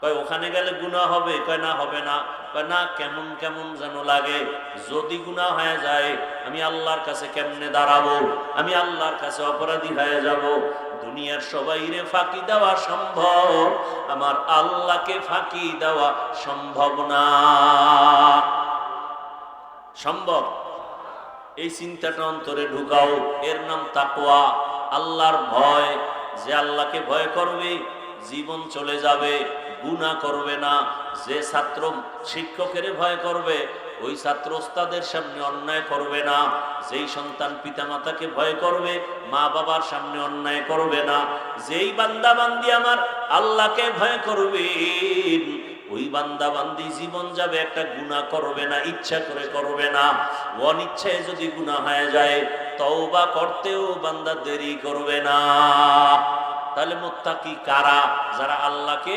কয়, ওখানে গেলে গুণা হবে? কয়, না, হবে না। কয়, না, কেমন কেমন যেন লাগে। যদি গুণা হয়ে যায়, আমি আল্লাহর কাছে কেমনে দাঁড়াবো? আমি আল্লাহর কাছে অপরাধী হয়ে যাব। দুনিয়ার সবাইরে ফাঁকি দেওয়া সম্ভব। আমার আল্লাহকে ফাঁকি দেওয়া সম্ভব না। সম্ভব? এই চিন্তাটা অন্তরে ঢুকাও। এর নাম তাকওয়া। আল্লাহর ভয় যে আল্লাহকে ভয় করবে, জীবন চলে যাবে। গুণা করবে না। যে ছাত্র শিক্ষকের ভয় করবে, ওই ছাত্র ওস্তাদের সামনে অন্যায় করবে না। যেই সন্তান পিতামাতাকে ভয় করবে মা বাবার সামনে অন্যায় করবে না। যেই বান্দা বান্দি আমার আল্লাহকে ভয় করবে, ওই বান্দা বান্দি জীবন যাবে একটা গুণা করবে না, ইচ্ছা করে করবে না। অনিচ্ছায় যদি গুণা হয়ে যায়, তওবা করতেও বান্দা দেরি করবে না। তাহলে মোত্তাকি কারা? যারা আল্লাহকে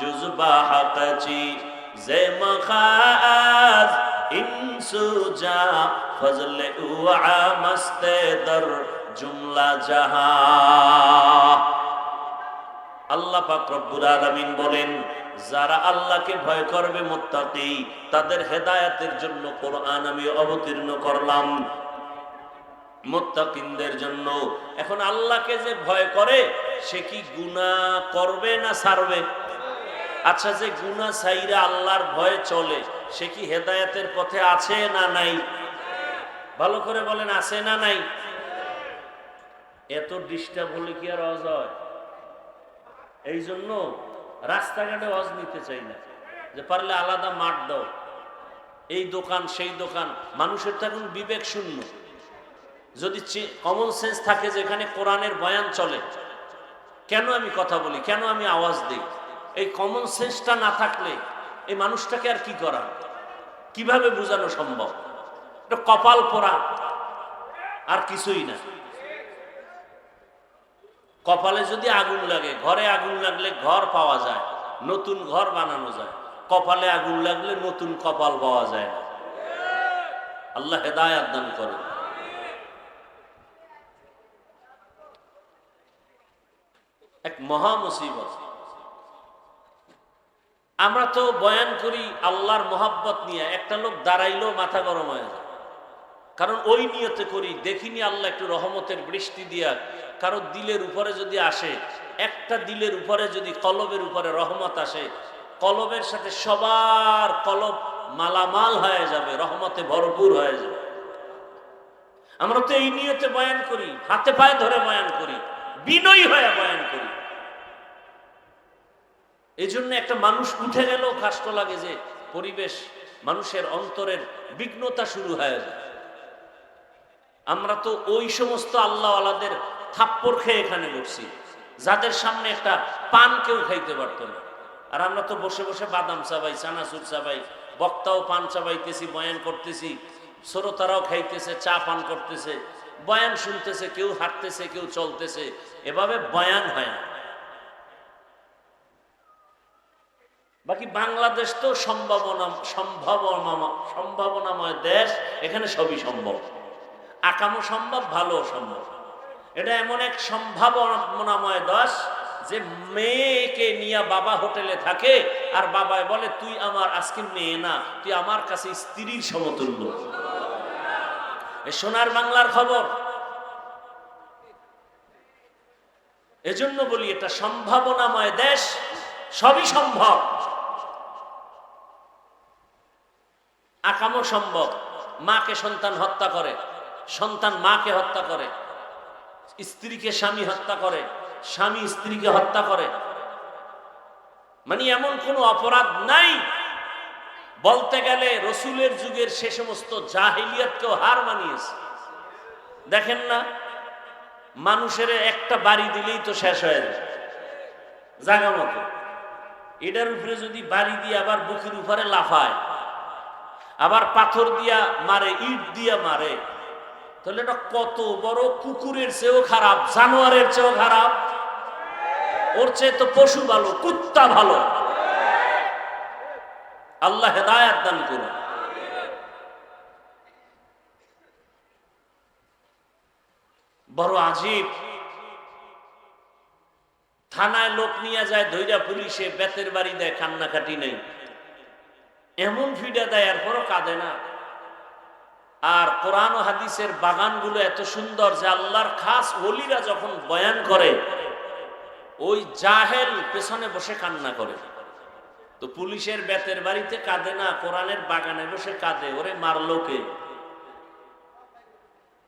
জুজবা হাকাচি জে মখাজ ইনসুজা ফজলে উআ মস্তে দর জুমলা জাহা আল্লাহ পাক রব্বুল আলামিন বলেন যারা আল্লাহকে ভয় করবে মুত্তাকি তাদের হেদায়াতের জন্য কোরআন আমি অবতীর্ণ করলাম মোত্তাকিনদের জন্য এখন আল্লাহকে যে ভয় করে সে কি গুনাহ করবে না সারবে আচ্ছা যে গুনা সাইরা আল্লাহর ভয়ে চলে, সে কি হেদায়েতের পথে আছে না নাই? ভালো করে বলেন, আছে না নাই? এত ডিস্টার্ব হলে কি আর অজ হয়? এই জন্য রাস্তাঘাটে অজ নিতে চাই না, যে পারলে আলাদা মাঠ দাও। এই দোকান, সেই দোকান, মানুষের তো এখন বিবেক শূন্য। যদি কমন সেন্স থাকে যেখানে কোরআনের বয়ান চলে, কেন আমি কথা বলি? কেন আমি আওয়াজ দিই? এই কমন সেন্সটা না থাকলে এই মানুষটাকে আর কি করা? কীভাবে বোঝানো সম্ভব? এটা কপাল পোড়া। আর কিছুই না। কপালে যদি আগুন লাগে, ঘরে আগুন লাগলে ঘর পাওয়া যায়, নতুন ঘর বানানো যায়। কপালে আগুন লাগলে নতুন কপাল পাওয়া যায়। না আল্লাহ হেদায়াত দান করে এক মহা মুসিবত। আমরা তো বয়ান করি আল্লাহর মোহাব্বত নিয়ে। একটা লোক দাঁড়াইলেও মাথা গরম হয়ে যায়। কারণ ওই নিয়তে করি। দেখিনি আল্লাহ একটু রহমতের বৃষ্টি দিয়া। কারও দিলের উপরে যদি আসে, একটা দিলের উপরে যদি কলবের উপরে রহমত আসে, কলবের সাথে সবার কলব মালামাল হয়ে যাবে, রহমতে ভরপুর হয়ে যাবে। আমরা তো এই নিয়তে বয়ান করি, হাতে পায়ে ধরে বয়ান করি, বিনয়ী হয়ে বয়ান করি। এই জন্য একটা মানুষ উঠে গেলেও কষ্ট লাগে যে পরিবেশ, মানুষের অন্তরের বিঘ্নতা শুরু হয়ে যায়। আমরা তো ওই সমস্ত আল্লাহওয়ালাদের থাপ্পর খেয়ে এখানে বসছি যাদের সামনে একটা পান কেউ খাইতে পারতো না। আর আমরা তো বসে বসে বাদাম চাবাই, চানাচুর চাবাই, বক্তাও পান চাবাইতেছি, বয়ান করতেছি, শ্রোতারাও খাইতেছে, চা পান করতেছে, বয়ান শুনতেছে, কেউ হাঁটতেছে, কেউ চলতেছে, এভাবে বয়ান হয় না। বাকি বাংলাদেশ তো সম্ভাবনা সম্ভাবনা সম্ভাবনাময় দেশ, এখানে সবই সম্ভব। আকামও সম্ভব ভালো সম্ভব। এটা এমন এক সম্ভাবনাময় দশ যে মেয়েকে নিয়ে বাবা হোটেলে থাকে আর বাবায় বলে, তুই আমার আজকে মেয়ে না, তুই আমার কাছে স্ত্রীর সমতুল্য। এ সোনার বাংলার খবর। এজন্য বলি, এটা সম্ভাবনাময় দেশ, সবই সম্ভব। আকামও সম্ভব। মাকে সন্তান হত্যা করে। সন্তান মাকে হত্যা করে। স্ত্রীকে স্বামী হত্যা করে। স্বামী স্ত্রীকে হত্যা করে। মানে এমন কোনো অপরাধ নাই। বলতে গেলে রসুলের যুগের সে সমস্ত জাহিলিয়াতকেও হার মানিয়েছে। দেখেন না, মানুষের একটা বাড়ি দিলেই তো শেষ হয়ে যায়। জাগা মতো। এটার উপরে যদি বাড়ি দিয়ে আবার বুকের উপরে লাফায় আবার পাথর দিয়া মারে, ইট দিয়া মারে। তাহলে এটা কত বড় কুকুরের চেয়েও খারাপ, জানোয়ারের চেয়েও খারাপ? ওর চেয়ে তো পশু ভালো, কুত্তা ভালো। আল্লাহ হেদায়াত দান করুন। বড় আজীব। থানায় লোক নিয়ে যায় ধৈর্য পুলিশে, বেতের বাড়ি দেয়, কান্নাকাটি নেই। এমন ফিডা দেয়, এরপরও কাঁদে না। আর কোরআন ও হাদিসের বাগানগুলো এত সুন্দর যে আল্লাহর খাস ওলিরা যখন বয়ান করে, ওই জাহেল পেছনে বসে কান্না করে। তো পুলিশের বেতের বাড়িতে কাঁদে না, কোরআনের বাগানে বসে কাঁদে, ওরে মারলো কে?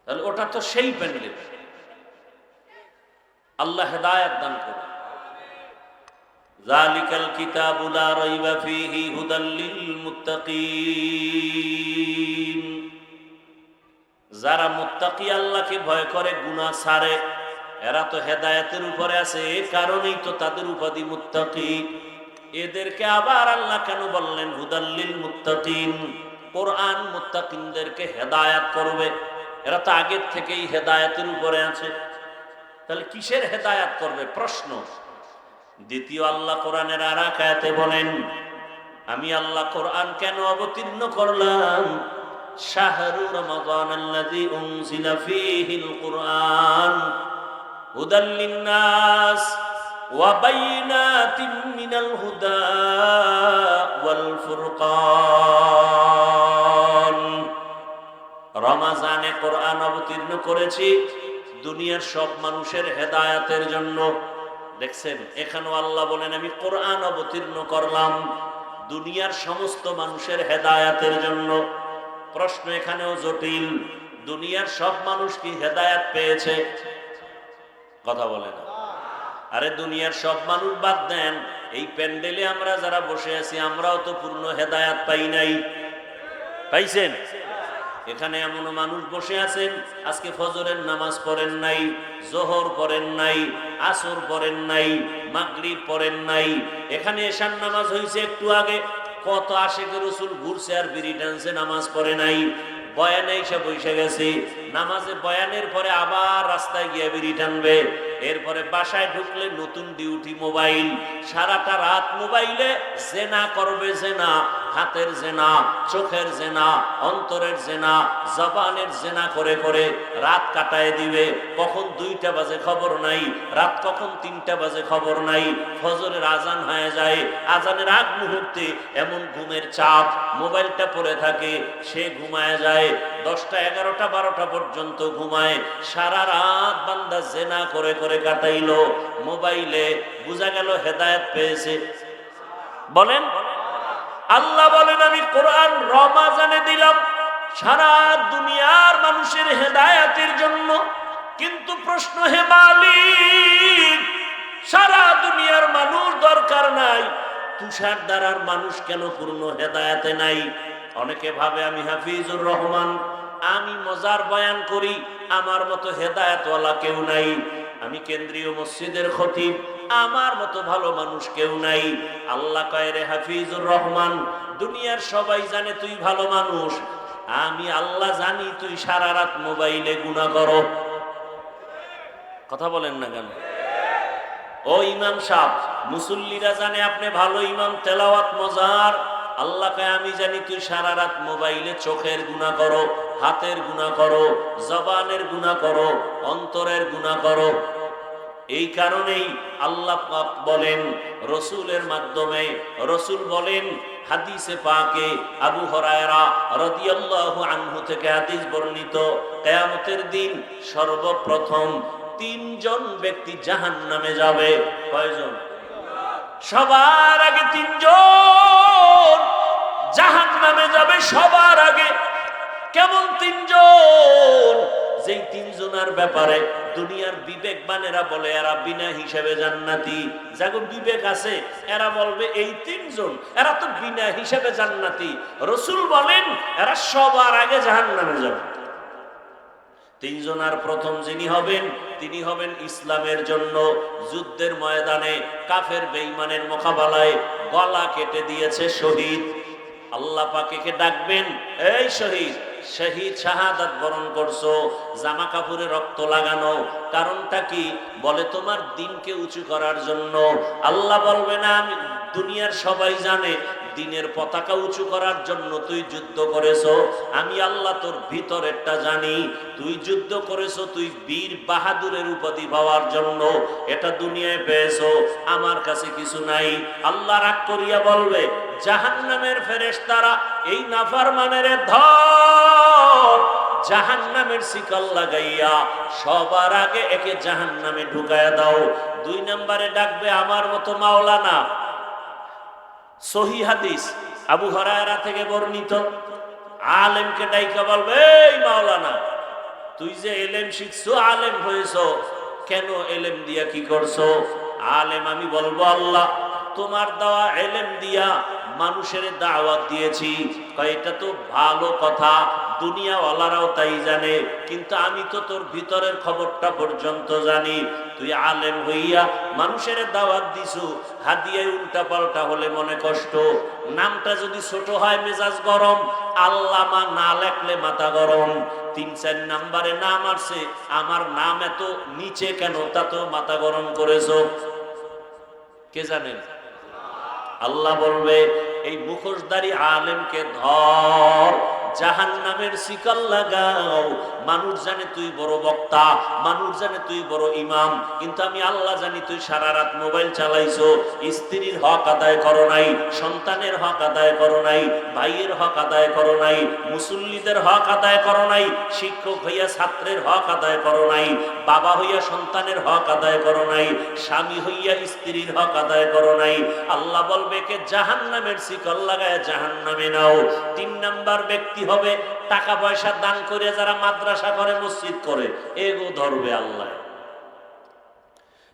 তাহলে ওটা তো সেই প্যান্ডেল। আল্লাহ হেদায়াত দান করে যারা মুত্তাকি আল্লাহকে ভয় করে এরা তো উপরে আছে, এ কারণেই তো তাদের উপাধি মুত্তাকি। এদেরকে আবার আল্লাহ কেন বললেন হুদাল্লিল মুত্তাকিন কোরআন মুত্তাকিনদেরকে হেদায়াত করবে। এরা তো আগের থেকেই হেদায়াতের উপরে আছে। তাহলে কিসের হেদায়াত করবে? প্রশ্ন। দ্বিতীয় আল্লাহ কোরআনের আর আয়াতে বলেন, আমি আল্লাহ কোরআন কেন অবতীর্ণ করলাম? কুরআন মিনাল হুদা ওয়াল রমাজানে কোরআন অবতীর্ণ করেছি, দুনিয়ার সব মানুষের হেদায়াতের জন্য। দেখছেন, এখানেও আল্লাহ বলেন, আমি কোরআন অবতীর্ণ করলাম দুনিয়ার সমস্ত মানুষের হেদায়াতের জন্য। প্রশ্ন এখানেও জটিল, দুনিয়ার সব মানুষ কি হেদায়াত পেয়েছে? কথা বলে না। আরে দুনিয়ার সব মানুষ বাদ দেন, এই প্যান্ডেলে আমরা যারা বসে আছি, আমরাও তো পূর্ণ হেদায়াত পাই নাই। পাইছেন? এখানে এমন মানুষ বসে আছেন, আজকে ফজরের নামাজ পড়েন নাই, জোহর পড়েন নাই, আসর পড়েন নাই, মাগরিব পড়েন নাই। এখানে এশার নামাজ হয়েছে একটু আগে, কত আশেখ রসুল ঘুরছে আর বিড়ি টানছে, নামাজ পড়ে নাই, বয়ানে এসে বসে গেছে। নামাজে বয়ানের পরে আবার রাস্তায় গিয়ে বিড়ি টানবে। এরপরে বাসায় ঢুকলে নতুন ডিউটি মোবাইল সারাটা রাত মোবাইলে জেনা করবে জেনা, হাতের জেনা, চোখের জেনা, অন্তরের জেনা, জবানের জেনা করে করে রাত কাটায় দিবে। কখন দুইটা বাজে খবর নাই, রাত কখন তিনটা বাজে খবর নাই, ফজরের আজান হয়ে যায়। আজানের আগ মুহূর্তে এমন ঘুমের চাপ, মোবাইলটা পড়ে থাকে, সে ঘুমায় যায়, দশটা, এগারোটা, বারোটা পর্যন্ত ঘুমায়। সারা রাত বান্দা জেনা করে করে কাটাইলো, মোবাইলে বোঝা গেল হেদায়েত পেয়েছে। বলেন, আল্লাহ বলেন, আমি কোরআন রমাজানে দিলাম, সারা দুনিয়ার মানুষের হেদায়াতের জন্য। কিন্তু প্রশ্ন, হে মালিক, সারা দুনিয়ার মানুষ দরকার নাই, তুষার দ্বারার মানুষ কেন পূর্ণ হেদায়াতে নাই? অনেকে ভাবে, আমি হাফিজুর রহমান, আমি মজার বয়ান করি, আমার মতো হেদায়তওয়ালা কেউ নাই। আমি কেন্দ্রীয় মসজিদের খতিব, আমার মতো ভালো মানুষ কেউ নাই। আল্লাহ কয়রে হাফিজুর রহমান, দুনিয়ার সবাই জানে তুই ভালো মানুষ। আমি আল্লাহ জানি তুই সারা রাত মোবাইলে গুণা করো। কথা বলেন না কেন? ও ইমাম সাহ মুসল্লিরা জানে আপনি ভালো ইমাম, তেলাওয়াত মজার। আল্লাহ কয়, আমি জানি তুই সারা রাত মোবাইলে চোখের গুণা করো, হাতের গুণা করো, জবানের গুণা করো, অন্তরের গুণা করো। এই কারণেই আল্লাহ পাক বলেন, রসুলের মাধ্যমে, রসুল বলেন হাদিসে পাকে আবু হরায়রা রাদিয়াল্লাহু আনহু থেকে হাদিস বর্ণিত, কিয়ামতের দিন সর্বপ্রথম তিনজন ব্যক্তি জাহান্নামে যাবে। কয়জন? সবার আগে তিনজন। জাহান নামে যাবে সবার আগে। কেমন তিনজন? যেই তিনজনের ব্যাপারে দুনিয়ার বিবেক বিবেকবানেরা বলে, এরা বিনা হিসেবে জান্নাতি। যাগো, বিবেক আছে। এরা বলবে, এই তিনজন, এরা তো বিনা হিসেবে জান্নাতি। রসুল বলেন, এরা সবার আগে জাহান নামে যাবে। তিনজনার প্রথম যিনি হবেন, তিনি হবেন ইসলামের জন্য যুদ্ধের ময়দানে কাফের বেঈমানের মোকাবেলায় গলা কেটে দিয়েছে শহীদ। আল্লাহ পাকে ডাকবেন? এই শহীদ শহীদ শাহাদাত বরণ করছ, জামা কাপড়ে রক্ত লাগানো, কারণটা কি? বলে তোমার দিনকে উঁচু করার জন্য। আল্লাহ বলবে না, আমি দুনিয়ার সবাই জানে দিনের পতাকা উঁচু করার জন্য তুই যুদ্ধ করেছ? আমি আল্লাহ তোর ভিতরেরটা জানি। তুই যুদ্ধ করেছ, তুই বীর বাহাদুরের উপাধি পাওয়ার জন্য। এটা দুনিয়ায় পেয়েছ, আমার কাছে কিছু নাই। আল্লাহ রাগ করিয়া বলবে, জাহান্নামের ফেরেশতারা, এই নাফারমানের ধর। জাহান্নামের শিকল লাগাইয়া সবার আগে একে জাহান্নামে ঢুকায়া দাও। দুই নম্বরে ডাকবে, আমার মতো মাওলানা সহি হাদিস আবু হরায়রা থেকে বর্ণিত। আলেমকে ডাইকা বলবে, এই মাওলানা, তুই যে এলেম শিখছো, আলেম হয়েছ, কেন এলেম দিয়া কি করছ? আলেম, আমি বলব, আল্লাহ, তোমার দেওয়া এলেম দিয়া মানুষের দাওয়াত দিয়েছি। এটা তো ভালো কথা দুনিয়াওয়ালারাও তাই জানে, কিন্তু আমি তো তোর ভিতরের খবরটা পর্যন্ত জানি। তুই আলেম হইয়া মানুষের দাওয়াত দিছু, হাদিয়ায় উল্টা পাল্টা হলে মনে কষ্ট। নামটা যদি ছোট হয় মেজাজ গরম, আল্লামা না লেখলে মাথা গরম। তিন, চার নাম্বারে নাম আসছে, আমার নাম এত নিচে কেন তা তো মাথা গরম করেছ। কে জানেন? আল্লাহ বলবে, এই মুখোশধারী আলেমকে ধর জাহান নামের শিকল লাগাও। মানুষ জানে তুই বড় বক্তা, মানুষ জানে তুই বড় ইমাম, কিন্তু আমি আল্লাহ জানি তুই সারা রাত মোবাইল চালাইছো। স্ত্রীর হক আদায় করো নাই, সন্তানের হক আদায় করো নাই, ভাইয়ের হক আদায় করো নাই, মুসল্লিদের হক আদায় করো নাই, শিক্ষক হইয়া ছাত্রের হক আদায় করো নাই, বাবা হইয়া সন্তানের হক আদায় করো নাই, স্বামী হইয়া স্ত্রীর হক আদায় করো নাই। আল্লাহ বলবে কে জাহান নামের শিকল লাগায় জাহান নামে নাও। তিন নাম্বার ব্যক্তি হবে টাকা পয়সা দান করে যারা মাদ্রাসা করে, মসজিদ করে, এগো ধরবে আল্লাহ।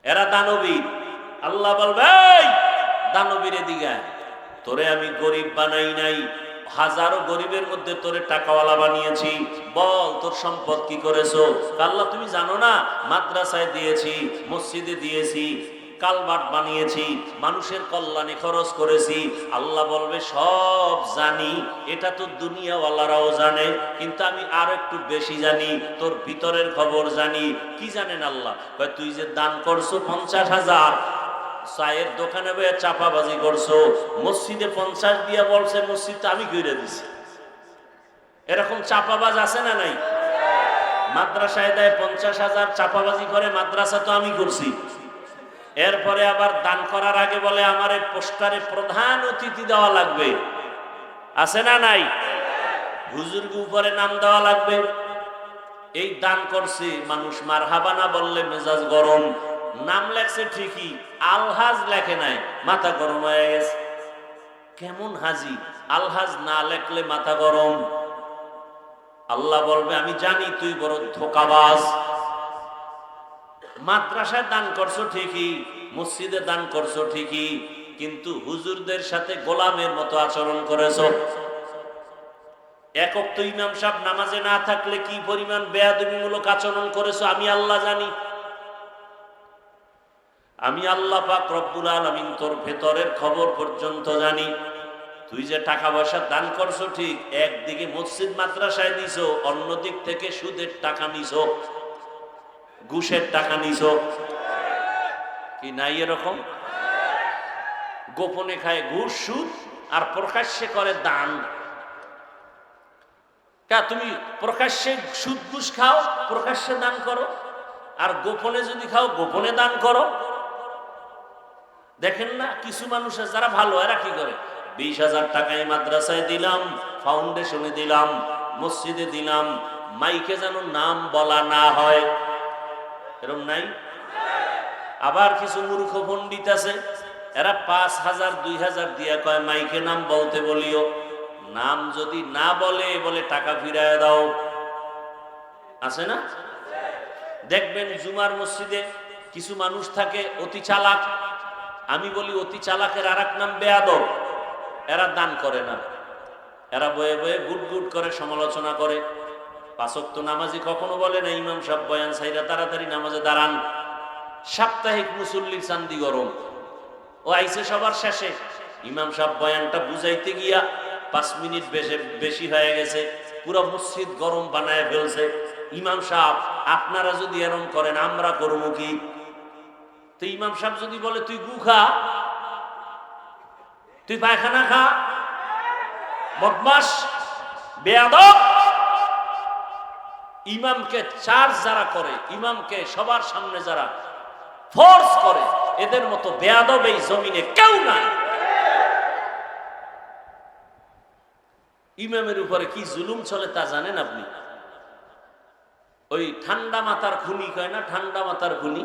এরা দানবীর। আল্লাহ বলবে দানবীর দিগায় তোরে আমি গরিব বানাই নাই। হাজারো গরিবের মধ্যে তোরে টাকাওয়ালা বানিয়েছি। বল, তোর সম্পদ কি করেছ? আল্লাহ তুমি জানো না, মাদ্রাসায় দিয়েছি, মসজিদে দিয়েছি। কালবাট বানিয়েছি, মানুষের কল্যাণে খরচ করেছি। আল্লাহ বলবে, সব জানি, এটা তো দুনিয়াওয়ালারাও জানে, কিন্তু আমি আর একটু বেশি জানি, তোর ভিতরের খবর জানি। কি জানেন আল্লাহ? তুই যে দান করছ পঞ্চাশ হাজার, চায়ের দোকানে চাপাবাজি করছ, মসজিদে পঞ্চাশ দিয়া বলছে, মসজিদ আমি ঘুরে দিছি। এরকম চাপাবাজ আছে না নাই? মাদ্রাসায় দেয় পঞ্চাশ হাজার, চাপাবাজি করে মাদ্রাসা তো আমি করছি। এরপরে আবার দান করার আগে বলে, আমার এই পোস্টারে প্রধান অতিথি দেওয়া লাগবে। আছে না নাই? হুজুরকে উপরে নাম দেওয়া লাগবে। এই দান করছে, মানুষ মার হাবানা বললে মেজাজ গরম। নাম লেখছে ঠিকই, আলহাজ লেখে নাই, মাথা গরম হয়ে গেছে। কেমন হাজি, আলহাজ না লেখলে মাথা গরম। আল্লাহ বলবে, আমি জানি তুই বড় ধোকাবাজ। মাদ্রাসায় দান করছ ঠিকই, মসজিদে দান করছ ঠিকই, কিন্তু হুজুরদের সাথে গোলামের মতো আচরণ করেছ। একক তো ইমাম সাহেব নামাজে না থাকলে কি পরিমাণ বেয়াদবিমূলক আচরণ করেছ, আমি আল্লাহ জানি। আমি আল্লাহ পাক রব্বুল আলামিন তোর ভেতরের খবর পর্যন্ত জানি। তুই যে টাকা পয়সা দান করছ ঠিক, একদিকে মসজিদ মাদ্রাসায় দিছো অন্য দিক থেকে সুদের টাকা নিছো। ঘুষের টাকা নিছো? কি নাই এরকম? গোপনে খায় ঘুষ, সুদ, আর প্রকাশ্যে করে দান। কা, তুমি প্রকাশ্যে সুদ, ঘুষ খাও, প্রকাশ্যে দান করো? আর গোপনে যদি খাও, গোপনে দান করো? দেখেন না, কিছু মানুষের যারা ভালো, এরা কি করে? বিশ হাজার টাকায় মাদ্রাসায় দিলাম ফাউন্ডেশনে দিলাম, মসজিদে দিলাম, মাইকে যেন নাম বলা না হয়। এরকম নাই? আবার কিছু মূর্খ পণ্ডিত আছে, এরা পাঁচ হাজার, দুই হাজার দিয়া কয়, মাইকে নাম বলতে বলিও। নাম যদি না বলে বলে টাকা ফিরায় দাও। আছে না? দেখবেন জুমার মসজিদে কিছু মানুষ থাকে, অতি চালাক। আমি বলি, অতি চালাকের আর নাম বেয়াদব। এরা দান করে না। এরা বয়ে বয়ে গুট গুট করে, সমালোচনা করে। পাঁচক তো নামাজি কখনো বলে না, ইমাম সব বয়ান সাইরা তাড়াতাড়ি নামাজে দাঁড়ান। সাপ্তাহিক মুসল্লির চান্দি গরম। ও আইসে সবার শেষে। ইমাম সাহেব বয়ানটা বুঝাইতে গিয়া পাঁচ মিনিট বেশি বেশি হয়ে গেছে। পুরো মসজিদ গরম বানায় ফেলছে। ইমাম সাহেব, আপনারা যদি এরম করেন, আমরা করব কি? তো ইমাম সাহেব যদি বলে, তুই গু খা। তুই পায়খানা খা। বদমাস বেয়াদব। ইমামকে চার্জ যারা করে, ইমামকে সবার সামনে যারা ফোর্স করে, এদের মতো বেয়াদব এই জমিনে কেউ নাই। ইমামের উপরে কি জুলুম চলে তা জানেন আপনি? ওই ঠান্ডা মাথার খুনি কয় না, ঠান্ডা মাথার খুনি?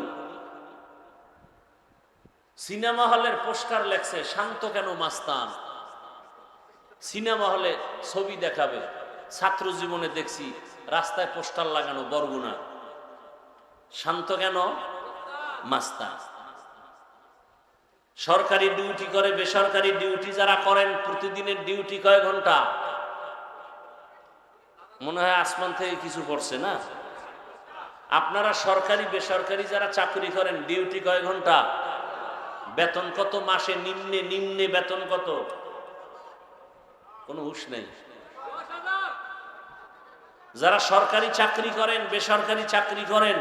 সিনেমা হলের পোস্টার লেখছে, শান্ত কেন মাস্তান? সিনেমা হলে ছবি দেখাবে। ছাত্র জীবনে দেখছি, রাস্তায় পোস্টার লাগানো বরগুনা শান্ত কেন? মাস্তান সরকারি ডিউটি করে, বেসরকারি ডিউটি যারা করেন, প্রতিদিনের ডিউটি কয় ঘণ্টা? মনে হয় আসমান থেকে কিছু পড়ছে না? আপনারা সরকারি, বেসরকারি যারা চাকরি করেন, ডিউটি কয় ঘণ্টা? বেতন কত মাসে? নিম্নে নিম্নে বেতন কত? কোনো হুশ নেই। যারা সরকারি চাকরি করেন, বেসরকারি চাকরি করেন,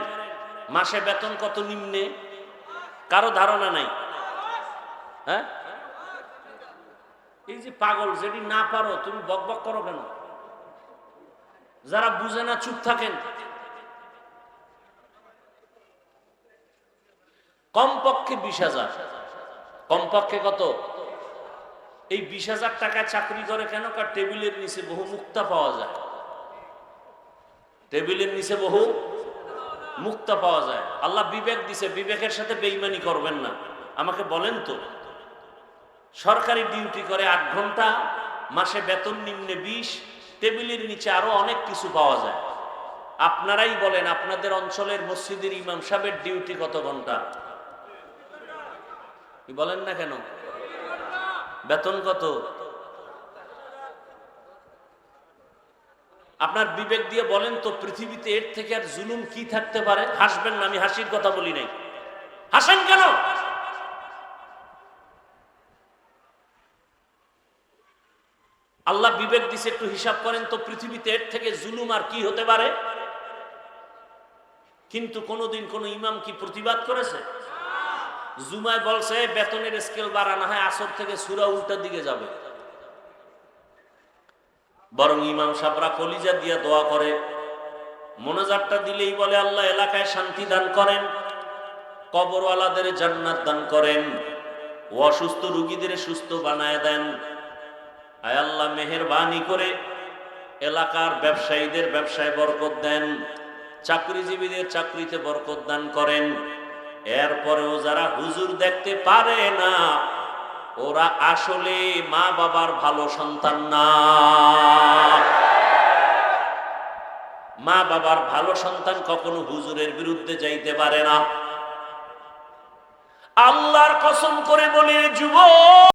মাসে বেতন কত নিম্নে? কারও ধারণা নাই। হ্যাঁ? এই যে পাগল যেটি না পারো, তুমি বক বক করো কেন? যারা বুঝে না, চুপ থাকেন। কমপক্ষে বিশ হাজার। কমপক্ষে কত? এই বিশ হাজার টাকা চাকরি করে কেন? কার টেবিলের নিচে বহু মুক্তা পাওয়া যায়। টেবিলের নিচে বহু মুক্তা পাওয়া যায়। আল্লাহ বিবেক দিছে, বিবেকের সাথে বেইমানি করবেন না। আমাকে বলেন তো, সরকারি ডিউটি করে আট ঘণ্টা, মাসে বেতন নিম্নে বিশ, টেবিলের নিচে আরও অনেক কিছু পাওয়া যায়। আপনারাই বলেন, আপনাদের অঞ্চলের মসজিদের ইমাম সাহেবের ডিউটি কত ঘণ্টা? বলেন না কেন? বেতন কত? আপনার বিবেক দিয়ে বলেন তো, পৃথিবীতে এর থেকে আর জুলুম কি থাকতে পারে? হাসবেন না, আমি হাসির কথা বলি নাই। হাসেন কেন? আল্লাহ বিবেক দিছে, একটু হিসাব করেন তো, পৃথিবীতে এর থেকে জুলুম আর কি হতে পারে? কিন্তু কোনোদিন কোন ইমাম কি প্রতিবাদ করেছে? জুমায় বলছে বেতনের স্কেল বাড়ানো হয় আসর থেকে সুরা উল্টার দিকে যাবে। বরং ইমাম সাবরা কলিজা দিয়া দোয়া করে। মোনাজারটা দিলেই বলে, আল্লাহ এলাকায় শান্তি দান করেন, কবরওয়ালাদের জান্নাত দান করেন ও অসুস্থ রুগীদের সুস্থ বানায় দেন। আয় আল্লাহ, মেহেরবানি করে এলাকার ব্যবসায়ীদের ব্যবসায় বরকত দেন, চাকরিজীবীদের চাকরিতে বরকত দান করেন। এরপরেও যারা হুজুর দেখতে পারে না ওরা আসলে মা বাবার ভালো সন্তান না। মা বাবার ভালো সন্তান কখনো হুজুরের বিরুদ্ধে যাইতে পারে না। আল্লাহর কসম করে বলি, যুবক!